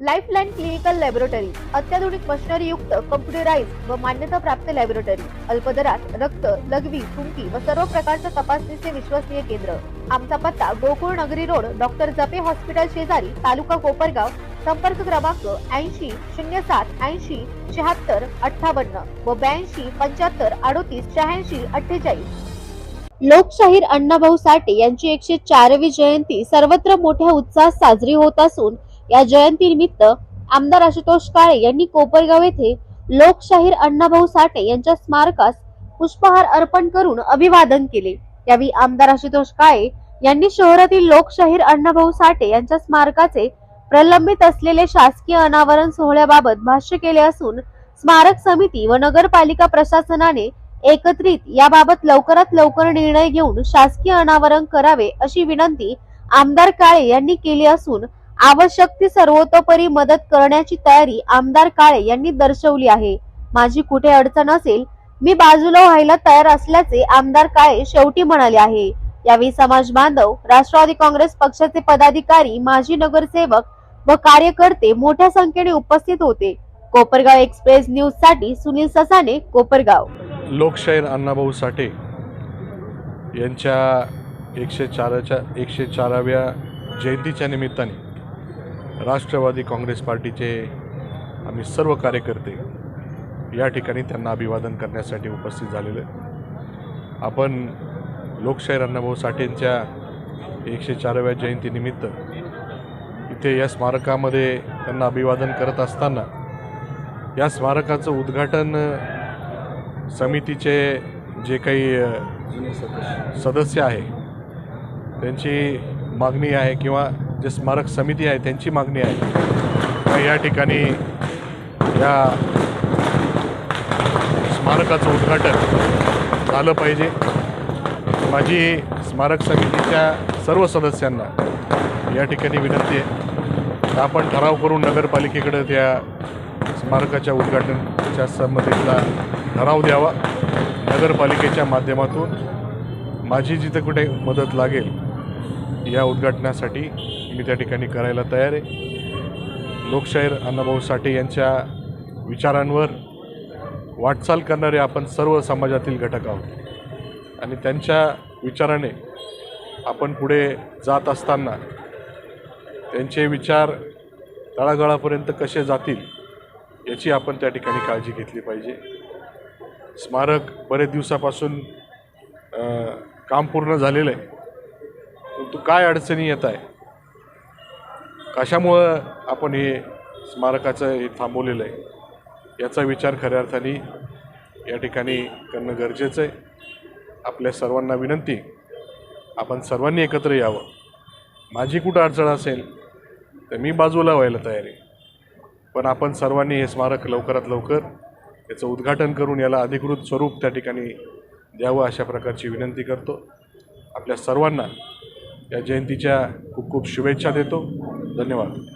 Lifeline clinical laboratory अत्याधुनिक machinery युक्त computerise व मान्यताप्राप्त लॅबोरेटरी अल्पदरात रक्त लघवी थुंकी व सर्व प्रकारच्या तपासणीचे विश्वसनीय केंद्र. आमचा पत्ता गोकुळ नगरी रोड डॉक्टर जपे हॉस्पिटल शेजारी तालुका कोपरगाव संपर्क क्रमांक ऐंशी शून्य सात ऐंशी शहात्तर अठ्ठावन्न व ब्याऐंशी पंच्याहत्तर अडोतीस शहाऐंशी अठ्ठेचाळीस. लोकशाहीर अण्णाभाऊ साठे यांची एकशे चारवी जयंती सर्वत्र मोठ्या उत्साहात साजरी होत असून या जयंतीनिमित्त आमदार आशुतोष काळे यांनी कोपरगाव येथे लोकशाहीर अण्णाभाऊ साठे यांच्या स्मारकास पुष्पहार अर्पण करून अभिवादन केले. यावेळी आमदार आशुतोष काळे यांनी शहरातील लोकशाहीर अण्णाभाऊ साठे यांच्या स्मारकाचे प्रलंबित असलेले शासकीय अनावरण सोहळ्याबाबत भाष्य केले असून स्मारक समिती व नगरपालिका प्रशासनाने एकत्रित याबाबत लवकरात लवकर निर्णय घेऊन शासकीय अनावरण करावे अशी विनंती आमदार काळे यांनी केली असून आवश्यक ती सर्वतोपरी मदत करण्याची तयारी आमदार काळे यांनी दर्शवली आहे. माझी कुठे अडचण असेल मी बाजूला व्हायला तयार असल्याचे आमदार काळे शेवटी म्हणाले आहे. यावेळी समाज बांधव राष्ट्रवादी काँग्रेस पक्षाचे पदाधिकारी माजी नगरसेवक व कार्यकर्ते मोठ्या संख्येने उपस्थित होते. कोपरगाव एक्सप्रेस न्यूजसाठी सुनील ससाने कोपरगाव. लोकशाहीर अण्णाभाऊ साठे यांच्या एकशे चाराच्या एकशे चाराव्या जयंतीच्या निमित्ताने राष्ट्रवादी काँग्रेस पार्टीचे आम्ही सर्व कार्यकर्ते या ठिकाणी त्यांना अभिवादन करण्यासाठी उपस्थित झालेले आपण लोकशाहीर अण्णाभाऊ साठेंच्या एकशे चाराव्या जयंतीनिमित्त इथे या स्मारकामध्ये त्यांना अभिवादन करत असताना या स्मारकाचं उद्घाटन समितीचे जे काही सदस्य आहे त्यांची मागणी आहे किंवा जे स्मारक समिती आहे त्यांची मागणी आहे. या ठिकाणी या स्मारकाचं उद्घाटन झालं पाहिजे. माझी स्मारक समितीच्या सर्व सदस्यांना या ठिकाणी विनंती आहे. आपण ठराव करून नगरपालिकेकडे त्या स्मारकाच्या उद्घाटनाच्या संबंधितला ठराव द्यावा. नगरपालिकेच्या माध्यमातून माझी जिथं कुठे मदत लागेल या उद्घाटनासाठी मी त्या ठिकाणी करायला तयार आहे. लोकशाहीर अण्णाभाऊ साठे यांच्या विचारांवर वाटचाल करणारे आपण सर्व समाजातील घटक आहोत. आणि त्यांच्या विचाराने आपण पुढे जात असताना त्यांचे विचार तळागाळापर्यंत कसे जातील याची आपण त्या ठिकाणी काळजी घेतली पाहिजे. स्मारक बरेच दिवसापासून काम पूर्ण झालेलं आहे. तो काय अडचणी येत आहे? कशामुळं आपण हे स्मारकाचं हे थांबवलेलं आहे? याचा विचार खऱ्या अर्थाने या ठिकाणी करणं गरजेचं आहे. आपल्या सर्वांना विनंती आपण सर्वांनी एकत्र यावं. माझी कुठं अडचण असेल तर मी बाजूला व्हायला तयार आहे. पण आपण सर्वांनी हे स्मारक लवकरात लवकर याचं उद्घाटन करून याला अधिकृत स्वरूप त्या ठिकाणी द्यावं अशा प्रकारची विनंती करतो. आपल्या सर्वांना या जयंतीच्या खूप खूप शुभेच्छा देतो. धन्यवाद.